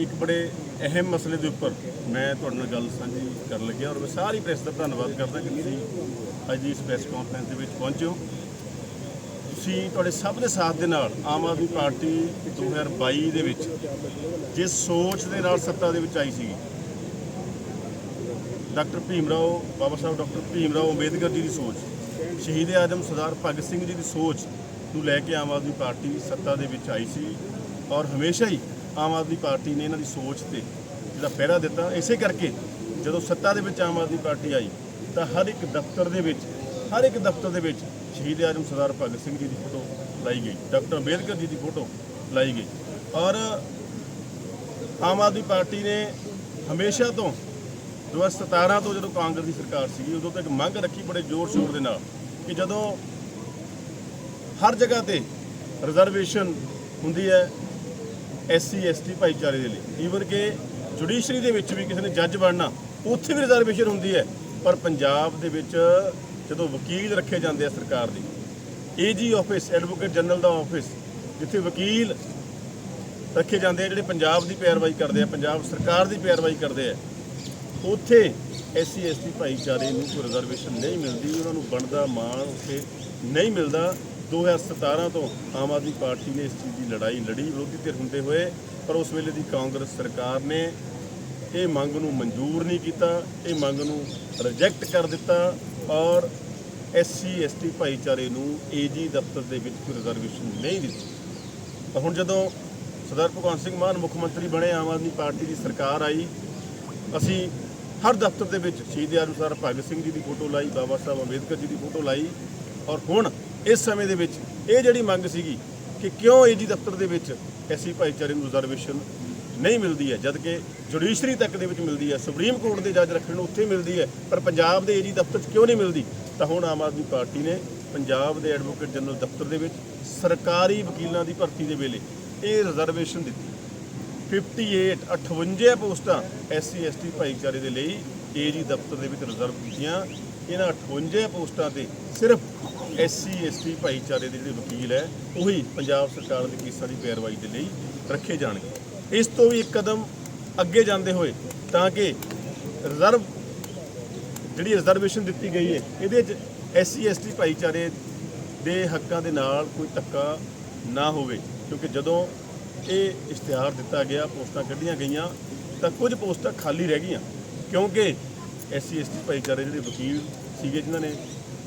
ਇੱਕ ਬੜੇ ਅਹਿਮ ਮਸਲੇ ਦੇ ਉੱਪਰ ਮੈਂ ਤੁਹਾਡੇ ਨਾਲ ਗੱਲ ਸਾਂਝੀ ਕਰਨ ਲੱਗਿਆ ਔਰ ਮੈਂ ਸਾਰੀ ਪ੍ਰੈਸ ਦਾ ਧੰਨਵਾਦ ਕਰਦਾ ਕਿ ਤੁਸੀਂ ਅੱਜ ਇਸ ਪ੍ਰੈਸ ਕਾਨਫਰੰਸ ਦੇ ਵਿੱਚ ਪਹੁੰਚੇ ਤੁਸੀਂ ਤੁਹਾਡੇ ਸਭ ਦੇ ਸਾਥ ਦੇ ਨਾਲ ਆਮ ਆਦਮੀ ਪਾਰਟੀ 2022 ਦੇ ਵਿੱਚ ਜਿਸ ਸੋਚ ਦੇ ਨਾਲ ਸੱਤਾ ਦੇ ਵਿੱਚ ਆਈ ਸੀ ਡਾਕਟਰ ਭੀਮ ਰਾਓ ਬਾਬਾ ਸਾਹਿਬ, ਡਾਕਟਰ ਭੀਮ ਰਾਓ ਅੰਬੇਦਕਰ ਜੀ ਦੀ ਸੋਚ, ਸ਼ਹੀਦ ਆਜ਼ਮ ਸਰਦਾਰ ਭਗਤ ਸਿੰਘ ਜੀ ਦੀ ਸੋਚ ਨੂੰ ਲੈ ਕੇ ਆਮ ਆਦਮੀ ਪਾਰਟੀ ਸੱਤਾ ਦੇ ਵਿੱਚ ਆਈ ਸੀ ਔਰ ਹਮੇਸ਼ਾ ਹੀ ਆਮ ਆਦਮੀ ਪਾਰਟੀ ਨੇ ਇਹਨਾਂ ਦੀ ਸੋਚ ਤੇ ਜਿਹੜਾ ਪਹਿਰਾ ਦਿੱਤਾ, ਇਸੇ ਕਰਕੇ ਜਦੋਂ ਸੱਤਾ ਦੇ ਵਿੱਚ ਆਮ ਆਦਮੀ ਪਾਰਟੀ ਆਈ, ਤਾਂ ਹਰ ਇੱਕ ਦਫ਼ਤਰ ਦੇ ਵਿੱਚ, ਹਰ ਇੱਕ ਦਫ਼ਤਰ ਦੇ ਵਿੱਚ ਸ਼ਹੀਦ ਆਜ਼ਮ ਸਰਦਾਰ ਭਗਤ ਸਿੰਘ ਜੀ ਦੀ ਫੋਟੋ ਲਾਈ ਗਈ, ਡਾਕਟਰ ਅੰਬੇਦਕਰ ਜੀ ਦੀ ਫੋਟੋ ਲਾਈ ਗਈ। ਔਰ ਆਮ ਆਦਮੀ ਪਾਰਟੀ ਨੇ ਹਮੇਸ਼ਾ ਤੋਂ 2017 ਤੋਂ ਜਦੋਂ ਕਾਂਗਰਸ ਦੀ ਸਰਕਾਰ ਸੀਗੀ, ਉਦੋਂ ਤੱਕ ਮੰਗ ਰੱਖੀ ਬੜੇ ਜ਼ੋਰ ਸ਼ੋਰ ਦੇ ਨਾਲ ਕਿ ਜਦੋਂ ਹਰ ਜਗ੍ਹਾ ਤੇ ਰਿਜ਼ਰਵੇਸ਼ਨ ਹੁੰਦੀ ਹੈ ਐਸਸੀ, ਐਸਟੀ ਭਾਈਚਾਰੇ ਦੇ ਲਈ। ਈਵਨ ਕਿ ਜੁਡੀਸ਼ਰੀ ਦੇ ਵਿੱਚ ਵੀ ਕਿਸੇ ਨੇ ਜੱਜ ਬਣਨਾ, ਉੱਥੇ ਵੀ ਰਿਜ਼ਰਵੇਸ਼ਨ ਹੁੰਦੀ ਹੈ। ਪਰ ਪੰਜਾਬ ਦੇ ਵਿੱਚ ਜਦੋਂ ਵਕੀਲ ਰੱਖੇ ਜਾਂਦੇ ਆ ਸਰਕਾਰ ਦੇ ਏਜੀ ਆਫਿਸ ਐਡਵੋਕੇਟ ਜਨਰਲ ਦਾ ਆਫਿਸ ਜਿੱਥੇ ਵਕੀਲ ਰੱਖੇ ਜਾਂਦੇ ਆ, ਜਿਹੜੇ ਪੰਜਾਬ ਦੀ ਪੈਰਵਾਈ ਕਰਦੇ ਆ, ਪੰਜਾਬ ਸਰਕਾਰ ਦੀ ਪੈਰਵਾਈ ਕਰਦੇ ਆ, ਉੱਥੇ ਐਸਸੀ, ਐਸਟੀ ਭਾਈਚਾਰੇ ਨੂੰ ਕੋਈ ਰਿਜ਼ਰਵੇਸ਼ਨ ਨਹੀਂ ਮਿਲਦੀ, ਉਹਨਾਂ ਨੂੰ ਬਣਦਾ ਮਾਣ ਉੱਥੇ ਨਹੀਂ ਮਿਲਦਾ। 2017 ਤੋਂ ਆਮ ਆਦਮੀ ਪਾਰਟੀ ਨੇ ਇਸ ਚੀਜ਼ ਦੀ ਲੜਾਈ ਲੜੀ, ਵਿਰੋਧੀ ਧਿਰ ਹੁੰਦੇ ਹੋਏ, ਪਰ ਉਸ ਵੇਲੇ ਦੀ ਕਾਂਗਰਸ ਸਰਕਾਰ ਨੇ ਇਹ ਮੰਗ ਨੂੰ ਮਨਜ਼ੂਰ ਨਹੀਂ ਕੀਤਾ, ਇਹ ਮੰਗ ਨੂੰ ਰਿਜੈਕਟ ਕਰ ਦਿੱਤਾ ਔਰ ਐਸਸੀ, ਐਸਟੀ ਭਾਈਚਾਰੇ ਨੂੰ ਏਜੀ ਦਫ਼ਤਰ ਦੇ ਵਿੱਚ ਕੋਈ ਰਿਜ਼ਰਵੇਸ਼ਨ ਨਹੀਂ ਦਿੱਤੀ। ਤਾਂ ਹੁਣ ਜਦੋਂ ਸਰਦਾਰ ਭਗਵੰਤ ਸਿੰਘ ਮਾਨ ਮੁੱਖ ਮੰਤਰੀ ਬਣੇ, ਆਮ ਆਦਮੀ ਪਾਰਟੀ ਦੀ ਸਰਕਾਰ ਆਈ, ਅਸੀਂ ਹਰ ਦਫ਼ਤਰ ਦੇ ਵਿੱਚ ਸ਼ਹੀਦ ਆਜ਼ਮ ਸਰਦਾਰ ਭਗਤ ਸਿੰਘ ਜੀ ਦੀ ਫੋਟੋ ਲਾਈ, ਬਾਬਾ ਸਾਹਿਬ ਅੰਬੇਦਕਰ ਜੀ ਦੀ ਫੋਟੋ ਲਾਈ ਔਰ ਹੁਣ ਇਸ ਸਮੇਂ ਦੇ ਵਿੱਚ ਇਹ ਜਿਹੜੀ ਮੰਗ ਸੀਗੀ ਕਿ ਕਿਉਂ ਏਜੀ ਦਫ਼ਤਰ ਦੇ ਵਿੱਚ ਐਸੀ ਭਾਈਚਾਰੇ ਨੂੰ ਰਿਜ਼ਰਵੇਸ਼ਨ ਨਹੀਂ ਮਿਲਦੀ ਹੈ ਜਦਕਿ ਜੁਡੀਸ਼ਰੀ ਤੱਕ ਦੇ ਵਿੱਚ ਮਿਲਦੀ ਹੈ, ਸੁਪਰੀਮ ਕੋਰਟ ਦੇ ਜੱਜ ਰੱਖਣ ਨੂੰ ਉੱਥੇ ਮਿਲਦੀ ਹੈ, ਪਰ ਪੰਜਾਬ ਦੇ ਏਜੀ ਦਫ਼ਤਰ 'ਚ ਕਿਉਂ ਨਹੀਂ ਮਿਲਦੀ? ਤਾਂ ਹੁਣ ਆਮ ਆਦਮੀ ਪਾਰਟੀ ਨੇ ਪੰਜਾਬ ਦੇ ਐਡਵੋਕੇਟ ਜਨਰਲ ਦਫ਼ਤਰ ਦੇ ਵਿੱਚ ਸਰਕਾਰੀ ਵਕੀਲਾਂ ਦੀ ਭਰਤੀ ਦੇ ਵੇਲੇ ਇਹ ਰਿਜ਼ਰਵੇਸ਼ਨ ਦਿੱਤੀ। 58 58 ਪੋਸਟਾਂ ਐਸਸੀ, ਐਸਟੀ ਭਾਈਚਾਰੇ ਦੇ ਲਈ ਏਜੀ ਦਫ਼ਤਰ ਦੇ ਵਿੱਚ ਰਿਜ਼ਰਵ ਕੀਤੀਆਂ। ਇਹਨਾਂ 58 ਪੋਸਟਾਂ ਤੇ ਸਿਰਫ ਐਸਸੀ, ਐਸਟੀ ਭਾਈਚਾਰੇ ਦੇ ਜਿਹੜੇ ਵਕੀਲ ਹੈ, ਉਹੀ ਪੰਜਾਬ ਸਰਕਾਰ ਦੇ ਕੇਸਾਂ ਦੀ ਪੈਰਵਾਈ ਦੇ ਲਈ ਰੱਖੇ ਜਾਣਗੇ। ਇਸ ਤੋਂ ਵੀ ਇੱਕ ਕਦਮ ਅੱਗੇ ਜਾਂਦੇ ਹੋਏ ਤਾਂ ਕਿ ਰਿਜ਼ਰਵ ਜਿਹੜੀ ਰਿਜ਼ਰਵੇਸ਼ਨ ਦਿੱਤੀ ਗਈ ਹੈ, ਇਹਦੇ 'ਚ ਐਸਸੀ, ਐਸਟੀ ਭਾਈਚਾਰੇ ਦੇ ਹੱਕਾਂ ਦੇ ਨਾਲ ਕੋਈ ਧੱਕਾ ਨਾ ਹੋਵੇ, ਕਿਉਂਕਿ ਜਦੋਂ ਇਹ ਇਸ਼ਤਿਹਾਰ ਦਿੱਤਾ ਗਿਆ, ਪੋਸਟਾਂ ਕੱਢੀਆਂ ਗਈਆਂ, ਤਾਂ ਕੁਝ ਪੋਸਟਾਂ ਖਾਲੀ ਰਹਿ ਗਈਆਂ, ਕਿਉਂਕਿ ਐਸਸੀ ਐਸਟੀ ਭਾਈਚਾਰੇ ਜਿਹੜੇ ਵਕੀਲ ਸੀਗੇ, ਜਿਨ੍ਹਾਂ ਨੇ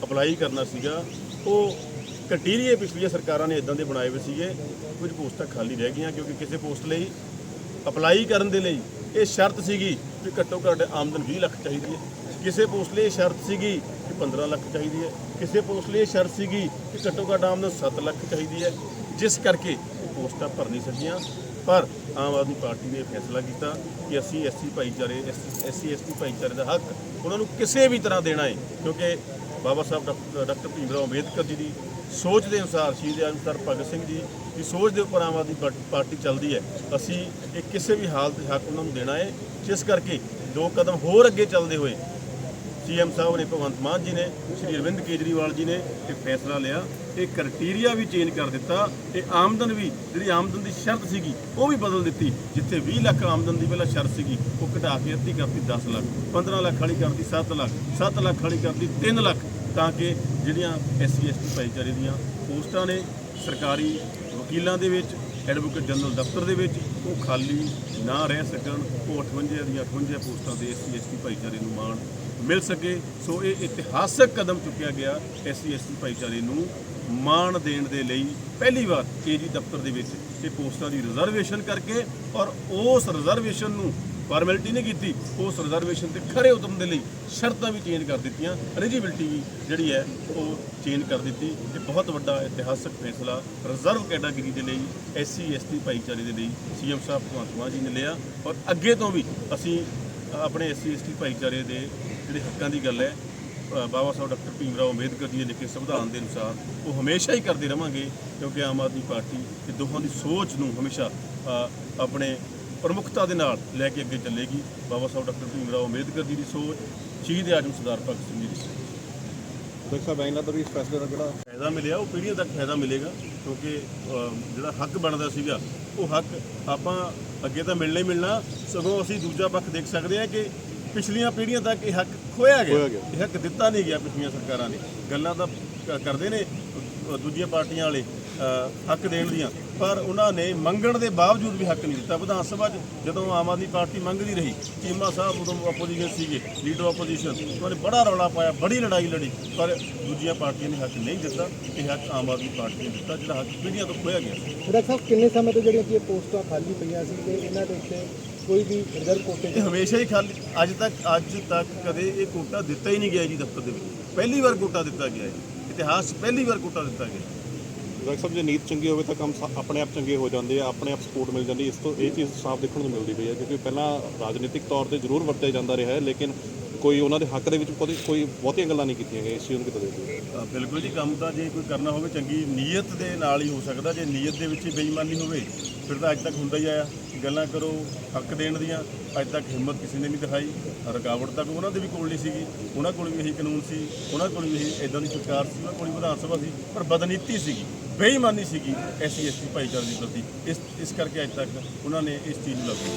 ਅਪਲਾਈ ਕਰਨਾ ਸੀਗਾ, ਉਹ ਕਟੀਰੀਏ ਪਿਛਲੀਆਂ ਸਰਕਾਰਾਂ ਨੇ ਇਦਾਂ ਦੇ ਬਣਾਏ ਹੋਏ ਸੀਗੇ, ਕੁਝ ਪੋਸਟਾਂ ਖਾਲੀ ਰਹਿ ਗਈਆਂ, ਕਿਉਂਕਿ ਕਿਸੇ ਪੋਸਟ ਲਈ ਅਪਲਾਈ ਕਰਨ ਦੇ ਲਈ ਇਹ ਸ਼ਰਤ ਸੀਗੀ ਕਿ ਘੱਟੋ ਘੱਟ ਆਮਦਨ 20 ਲੱਖ ਚਾਹੀਦੀ ਹੈ। ਕਿਸੇ ਪੋਸਟ ਲਈ ਇਹ ਸ਼ਰਤ ਸੀਗੀ ਕਿ 15 ਲੱਖ ਚਾਹੀਦੀ ਹੈ। ਕਿਸੇ ਪੋਸਟ ਲਈ ਇਹ ਸ਼ਰਤ ਸੀਗੀ ਕਿ ਘੱਟੋ ਘੱਟ ਆਮਦਨ 7 ਲੱਖ ਚਾਹੀਦੀ ਹੈ। ਜਿਸ ਕਰਕੇ ਪੋਸਟਾਂ ਭਰ ਨਹੀਂ ਸਕੀਆਂ ਪਰ ਆਮ ਆਦਮੀ ਪਾਰਟੀ ਨੇ ਫੈਸਲਾ ਕੀਤਾ ਕਿ ਅਸੀਂ ਐਸਸੀ ਭਾਈਚਾਰੇ, ਐਸਸੀ ਐਸਟੀ ਭਾਈਚਾਰੇ ਦਾ ਹੱਕ ਉਹਨਾਂ ਨੂੰ ਕਿਸੇ ਵੀ ਤਰ੍ਹਾਂ ਦੇਣਾ ਹੈ, ਕਿਉਂਕਿ ਬਾਬਾ ਸਾਹਿਬ ਡਾਕਟਰ ਡਾਕਟਰ ਭੀਮ ਰਾਓ ਅੰਬੇਦਕਰ ਜੀ ਦੀ ਸੋਚ ਦੇ ਅਨੁਸਾਰ, ਸ਼ਹੀਦ ਅਨੁਸਾਰ ਭਗਤ ਸਿੰਘ ਜੀ ਦੀ ਸੋਚ ਦੇ ਉੱਪਰ ਆਮ ਆਦਮੀ ਪਾਰਟੀ- ਪਾਰਟੀ ਚੱਲਦੀ ਹੈ। ਅਸੀਂ ਇਹ ਕਿਸੇ ਵੀ ਹਾਲਤ ਹੱਕ ਉਹਨਾਂ ਨੂੰ ਦੇਣਾ ਹੈ, ਜਿਸ ਕਰਕੇ ਦੋ ਕਦਮ ਹੋਰ ਅੱਗੇ ਚੱਲਦੇ ਹੋਏ ਸੀਐਮ ਸਾਹਿਬ ਨੇ, ਭਗਵੰਤ ਮਾਨ ਜੀ ਨੇ, ਸ਼੍ਰੀ ਅਰਵਿੰਦ ਕੇਜਰੀਵਾਲ ਜੀ ਨੇ ਇਹ ਫੈਸਲਾ ਲਿਆ। ਇਹ ਕ੍ਰਾਈਟੇਰੀਆ ਵੀ ਚੇਂਜ ਕਰ ਦਿੱਤਾ ਤੇ ਆਮਦਨ ਵੀ, ਜਿਹੜੀ ਆਮਦਨ ਦੀ ਸ਼ਰਤ ਸੀਗੀ, ਉਹ ਵੀ ਬਦਲ ਦਿੱਤੀ, ਜਿੱਥੇ 20 ਲੱਖ ਆਮਦਨ ਦੀ ਪਹਿਲਾਂ ਸ਼ਰਤ ਸੀਗੀ, ਉਹ ਘਟਾ ਕੇ ਅੱਧੀ ਕਰਤੀ 10 ਲੱਖ 15 ਲੱਖ ਵਾਲੀ ਕਰਤੀ 7 ਲੱਖ 7 ਲੱਖ ਵਾਲੀ ਕਰਤੀ 3 ਲੱਖ, ਤਾਂ ਕਿ ਜਿਹੜੀਆਂ ਐਸਸੀ ਐਸਟੀ ਭਾਈਚਾਰੇ ਦੀਆਂ ਪੋਸਟਾਂ ਨੇ, ਸਰਕਾਰੀ ਵਕੀਲਾਂ ਦੇ ਵਿੱਚ ਐਡਵੋਕੇਟ ਜਨਰਲ ਦਫ਼ਤਰ ਦੇ ਵਿੱਚ, ਉਹ ਖਾਲੀ ਨਾ ਰਹਿ ਸਕਣ, ਉਹ 58 ਦੀਆਂ 58 ਪੋਸਟਾਂ ਦੇ ਐਸਸੀ ਐਸਟੀ ਭਾਈਚਾਰੇ ਨੂੰ ਮਾਣ ਮਿਲ ਸਕੇ। ਸੋ ਇਹ ਇਤਿਹਾਸਕ ਕਦਮ ਚੁੱਕਿਆ ਗਿਆ ਐਸਸੀ ਐਸਟੀ ਭਾਈਚਾਰੇ ਨੂੰ ਮਾਣ ਦੇਣ ਦੇ ਲਈ। ਪਹਿਲੀ ਵਾਰ ਏਜੀ ਦਫ਼ਤਰ ਦੇ ਵਿੱਚ ਇਹ ਪੋਸਟਾਂ ਦੀ ਰਿਜ਼ਰਵੇਸ਼ਨ ਕਰਕੇ ਔਰ ਉਸ ਰਿਜ਼ਰਵੇਸ਼ਨ ਨੂੰ ਫਾਰਮੈਲਿਟੀ ਨਹੀਂ ਕੀਤੀ, ਉਸ ਰਿਜ਼ਰਵੇਸ਼ਨ ਤੇ ਖਰੇ ਉਤਰਨ ਦੇ ਲਈ ਸ਼ਰਤਾਂ ਵੀ ਚੇਂਜ ਕਰ ਦਿੱਤੀਆਂ। ਐਲੀਜੀਬਿਲਟੀ ਵੀ ਜਿਹੜੀ ਹੈ, ਉਹ ਚੇਂਜ ਕਰ ਦਿੱਤੀ। ਇਹ ਬਹੁਤ ਵੱਡਾ ਇਤਿਹਾਸਕ ਫੈਸਲਾ ਰਿਜ਼ਰਵ ਕੈਟਾਗਰੀ ਦੇ ਲਈ ਐਸਸੀ ਐਸਟੀ ਭਾਈਚਾਰੇ ਦੇ ਲਈ ਸੀਐਮ ਸਾਹਿਬ ਭਗਵੰਤ ਮਾਨ ਜੀ ਨੇ ਲਿਆ। ਔਰ ਅੱਗੇ ਤੋਂ ਵੀ ਅਸੀਂ ਆਪਣੇ ਐਸਸੀ ਐਸਟੀ ਭਾਈਚਾਰੇ ਦੇ ਜਿਹੜੇ ਹੱਕਾਂ ਦੀ ਗੱਲ ਹੈ ਬਾਬਾ ਸਾਹਿਬ ਡਾਕਟਰ ਭੀਮ ਰਾਓ ਅੰਬੇਦਕਰ ਜੀ ਦੇ ਲਿਖੇ ਸੰਵਿਧਾਨ ਦੇ ਅਨੁਸਾਰ ਉਹ ਹਮੇਸ਼ਾ ਹੀ ਕਰਦੇ ਰਵਾਂਗੇ ਕਿਉਂਕਿ ਆਮ ਆਦਮੀ ਪਾਰਟੀ ਇਹ ਦੋਹਾਂ ਦੀ ਸੋਚ ਨੂੰ ਹਮੇਸ਼ਾ ਆਪਣੇ ਪ੍ਰਮੁੱਖਤਾ ਦੇ ਨਾਲ ਲੈ ਕੇ ਅੱਗੇ ਚੱਲੇਗੀ। ਬਾਬਾ ਸਾਹਿਬ ਡਾਕਟਰ ਭੀਮ ਰਾਓ ਅੰਬੇਦਕਰ ਜੀ ਦੀ ਸੋਚ ਸ਼ਹੀਦ ਆਜ਼ਮ ਸਰਦਾਰ ਭਗਤ ਸਿੰਘ ਜੀ ਦੀ ਸੋਚ। ਦੇਖ ਸਾਹਿਬ ਐਂ ਲੱਗਦਾ ਵੀ ਇਸ ਫੈਸਲੇ ਦਾ ਜਿਹੜਾ ਫਾਇਦਾ ਮਿਲਿਆ ਉਹ ਪੀੜ੍ਹੀਆਂ ਤੱਕ ਫਾਇਦਾ ਮਿਲੇਗਾ ਕਿਉਂਕਿ ਜਿਹੜਾ ਹੱਕ ਬਣਦਾ ਸੀਗਾ ਉਹ ਹੱਕ ਆਪਾਂ ਅੱਗੇ ਤਾਂ ਮਿਲਣਾ ਹੀ ਮਿਲਣਾ ਸਗੋਂ ਅਸੀਂ ਦੂਜਾ ਪੱਖ ਦੇਖ ਸਕਦੇ ਹਾਂ ਕਿ ਪਿਛਲੀਆਂ ਪੀੜ੍ਹੀਆਂ ਤੱਕ ਇਹ ਹੱਕ ਖੋਇਆ ਗਿਆ। ਖੋਇਆ ਗਿਆ। ਇਹ ਹੱਕ ਦਿੱਤਾ ਨਹੀਂ ਗਿਆ ਪਿਛਲੀਆਂ ਸਰਕਾਰਾਂ ਨੇ। ਗੱਲਾਂ ਤਾਂ ਕ- ਕਰਦੇ ਨੇ ਅ, ਦੂਜੀਆਂ ਪਾਰਟੀਆਂ ਵਾਲੇ ਅ, ਹੱਕ ਦੇਣ ਦੀਆਂ। ਪਰ ਉਹਨਾਂ ਨੇ ਮੰਗਣ ਦੇ ਬਾਵਜੂਦ ਵੀ ਹੱਕ ਨਹੀਂ ਦਿੱਤਾ। ਵਿਧਾਨ ਸਭਾ 'ਚ ਜਦੋਂ ਆਮ ਆਦਮੀ ਪਾਰਟੀ ਮੰਗਦੀ ਰਹੀ ਚੀਮਾ ਸਾਹਿਬ ਉਦੋਂ ਆਪੋਜੀਸ਼ਨ ਸੀਗੇ ਲੀਡਰ ਆਪੋਜੀਸ਼ਨ ਉਹਨਾਂ ਨੇ ਬੜਾ ਰੌਲਾ ਪਾਇਆ ਬੜੀ ਲੜਾਈ ਲੜੀ। ਪਰ ਦੂਜੀਆਂ ਪਾਰਟੀਆਂ ਨੇ ਹੱਕ ਨਹੀਂ ਦਿੱਤਾ। ਇਹ ਹੱਕ ਆਮ ਆਦਮੀ ਪਾਰਟੀ ਨੇ ਦਿੱਤਾ ਜਿਹੜਾ ਹੱਕ ਪੀੜ੍ਹੀਆਂ ਤੋਂ ਖੋਇਆ ਗਿਆ। ਸੀ ਡਾਕਟਰ ਸਾਹਿਬ ਕਿੰਨੇ ਸਮੇਂ ਤੋਂ ਜਿਹੜੀਆਂ ਕਿ ਇਹ ਪੋਸਟਾਂ ਖਾਲੀ ਪਈਆਂ ਸੀ ਤੇ ਇਹਨਾਂ ਦੇ ਉੱਤੇ ਕੋਈ ਵੀ ਰਿਜ਼ਰਵ ਕੋਟੇ ਇਹ ਹਮੇਸ਼ਾ ਹੀ ਖਾਲੀ ਅੱਜ ਤੱਕ ਅੱਜ ਤੱਕ ਕਦੇ ਇਹ ਕੋਟਾ ਦਿੱਤਾ ਹੀ ਨਹੀਂ ਗਿਆ ਜੀ ਦਫ਼ਤਰ ਦੇ ਵਿੱਚ। ਪਹਿਲੀ ਵਾਰ ਕੋਟਾ ਦਿੱਤਾ ਗਿਆ ਹੈ ਇਤਿਹਾਸ 'ਚ ਪਹਿਲੀ ਵਾਰ ਕੋਟਾ ਦਿੱਤਾ ਗਿਆ। ਡਾਕਟਰ ਸਾਹਿਬ ਜੇ ਨੀਤ ਚੰਗੀ ਹੋਵੇ ਤਾਂ ਕੰਮ ਸਾ- ਆਪਣੇ ਆਪ ਚੰਗੇ ਹੋ ਜਾਂਦੇ ਆ ਆਪਣੇ ਆਪ ਸਪੋਰਟ ਮਿਲ ਜਾਂਦੀ ਇਸ ਤੋਂ ਇਹ ਚੀਜ਼ ਸਾਫ਼ ਦੇਖਣ ਨੂੰ ਮਿਲਦੀ ਪਈ ਹੈ ਕਿਉਂਕਿ ਪਹਿਲਾਂ ਰਾਜਨੀਤਿਕ ਤੌਰ ਤੇ ਜ਼ਰੂਰ ਵਰਤਿਆ ਜਾਂਦਾ ਰਿਹਾ ਹੈ ਲੇਕਿਨ ਕੋਈ ਉਹਨਾਂ ਦੇ ਹੱਕ ਦੇ ਵਿੱਚ ਕੋਈ ਕੋਈ ਬਹੁਤੀਆਂ ਗੱਲਾਂ ਨਹੀਂ ਕੀਤੀਆਂ ਗਈਆਂ ਇਸ ਚੀਜ਼ ਨੂੰ ਕਿਤੇ ਦੇਖਦੇ ਅ, ਬਿਲਕੁਲ ਜੀ ਕੰਮ ਤਾਂ ਜੇ ਕੋਈ ਕਰਨਾ ਹੋਵੇ ਚੰਗੀ ਨੀਅਤ ਦੇ ਨਾਲ ਹੀ ਹੋ ਸਕਦਾ। ਜੇ ਨੀਅਤ ਦੇ ਵਿੱਚ ਹੀ ਬੇਈਮਾਨੀ ਹੋਵੇ ਫਿਰ ਤਾਂ ਅੱਜ ਤੱਕ ਹੁੰਦਾ ਹੀ ਆਇਆ ਗੱਲਾਂ ਕਰੋ, ਹੱਕ ਦੇਣ ਦੀਆਂ। ਅੱਜ ਤੱਕ ਹਿੰਮਤ ਕਿਸੇ ਨੇ ਨਹੀਂ ਦਿਖਾਈ। ਰੁਕਾਵਟ ਤੱਕ ਉਹਨਾਂ ਦੇ ਵੀ ਕੋਲ ਨਹੀਂ ਸੀਗੀ। ਉਹਨਾਂ ਕੋਲ ਵੀ ਇਹੀ ਕਾਨੂੰਨ ਸੀ। ਉਹਨਾਂ ਕੋਲ ਵੀ ਇਹੀ ਇਦਾਂ ਦੀ ਸਰਕਾਰ ਸੀ। ਉਹਨਾਂ ਕੋਲ ਵੀ ਵਿਧਾਨ ਸਭਾ ਸੀ। ਪਰ ਬਦਨੀਤੀ ਸੀਗੀ। ਬੇਈਮਾਨੀ ਸੀਗੀ ਐਸੀ ਐਸਟੀ ਭਾਈਚਾਰੇ ਦੀ ਪ੍ਰਤੀ। ਇਸ ਇਸ ਕਰਕੇ ਅੱਜ ਤੱਕ ਉਹਨਾਂ ਨੇ ਇਸ ਚੀਜ਼ ਨੂੰ ਲਾਗੂ